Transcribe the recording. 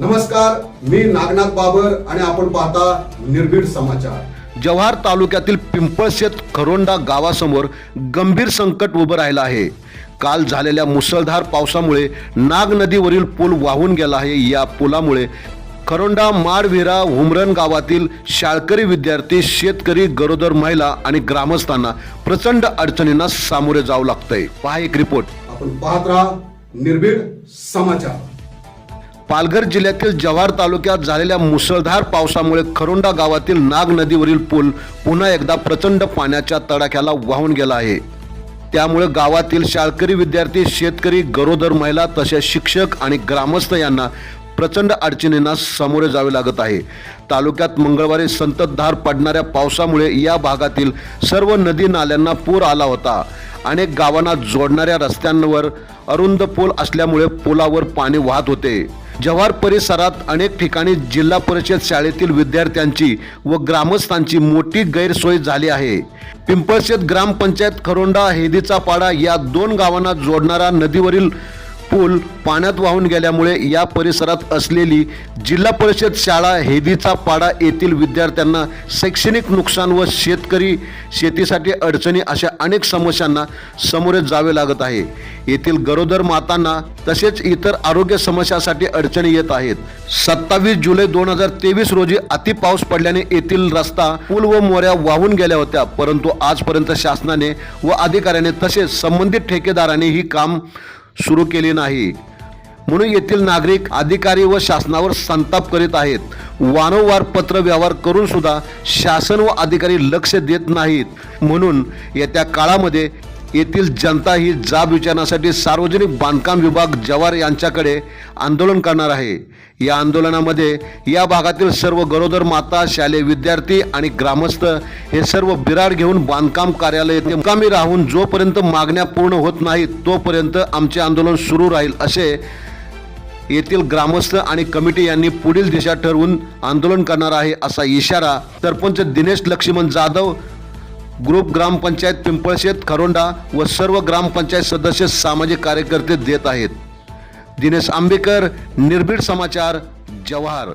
नमस्कार मी नागनाथ बाबर आणि आपण पाहता निर्भीड समाचार. जव्हार तालुक्यातील पिंपळशेत खरोंडा गावासमोर गंभीर संकट उभं राहिलं आहे. काल झालेल्या मुसळधार पावसामुळे नाग नदीवरील पूल वाहून गेला आहे. या पुलामुळे खरोंडा माडविरा हुमरन गावातील शाळकरी विद्यार्थी शेतकरी गरोदर महिला आणि ग्रामस्थांना प्रचंड अडचणींना सामोरे जावं लागतंय. पहा एक रिपोर्ट. आपण पाहत राहा निर्भीड समाचार. पालघर जिल्ह्यातील जव्हार तालुक्यात झालेल्या मुसळधार पावसामुळे खरोंडा गावातील नाग नदीवरील पूल पुन्हा एकदा प्रचंड पाण्याच्या तडाख्याला वाहून गेला आहे. त्यामुळे गावातील शाळकरी विद्यार्थी शेतकरी गरोदर महिला तसेच शिक्षक आणि ग्रामस्थ यांना प्रचंड अडचणींना सामोरे जावे लागत आहे. तालुक्यात मंगळवारी संततधार पडणाऱ्या पावसामुळे या भागातील सर्व नदी नाल्यांना पूर आला होता. अनेक गावांना जोडणाऱ्या रस्त्यांवर अरुंद पूल असल्यामुळे पुलावर पाणी वाहत होते. जव्हार परिसरात अनेक ठिकाणी जिल्हा परिषद शाळेतील विद्यार्थ्यांची व ग्रामस्थांची मोठी गैरसोय झाली आहे. पिंपळशेत ग्रामपंचायत खरोंडा हेदीचा पाडा या दोन गावांना जोडणारा नदीवरील पूल पाण्यात वाहून गेल्यामुळे या परिसरात असलेली जिल्हा परिषद शाळा हेदीचा पाडा येथील विद्यार्थ्यांना शैक्षणिक नुकसान व शेतकरी शेतीसाठी अडचणी अशा अनेक समस्यांना सामोरे जावे लागत आहे. येथील गरोदर मातांना तसेच इतर आरोग्य समस्यासाठी अडचणी येत आहेत. सत्तावीस जुलै दोन हजार तेवीस रोजी अति पाऊस पडल्याने येथील रस्ता पूल व मोऱ्या वाहून गेल्या होत्या. परंतु आजपर्यंत शासनाने व अधिकाऱ्याने तसेच संबंधित ठेकेदाराने ही काम सुरू केली नाही. म्हणून येथील नागरिक अधिकारी व शासनावर संताप करीत आहेत. वारंवार पत्र व्यवहार करून सुद्धा शासन व अधिकारी लक्ष देत नाहीत. म्हणून येत्या काळामध्ये येथील जनता ही जाब विचारण्यासाठी सार्वजनिक बांधकाम विभाग जवार यांच्याकडे आंदोलन करणार आहे. या आंदोलनामध्ये या भागातील सर्व गरोदर माता शालेय विद्यार्थी आणि ग्रामस्थ हे सर्व बिराड घेऊन बांधकाम कार्यालय येथे मुकामी राहून जोपर्यंत मागण्या पूर्ण होत नाहीत तोपर्यंत आमचे आंदोलन सुरू राहील असे येथील ग्रामस्थ आणि कमिटी यांनी पुढील दिशा ठरवून आंदोलन करणार आहे असा इशारा सरपंच दिनेश लक्ष्मण जाधव ग्रुप ग्रामपंचायत पिंपळशेत खरोंडा व सर्व ग्रामपंचायत सदस्य सामाजिक कार्यकर्ते देत आहेत. दिनेश आंबेकर निर्भीड समाचार जव्हार.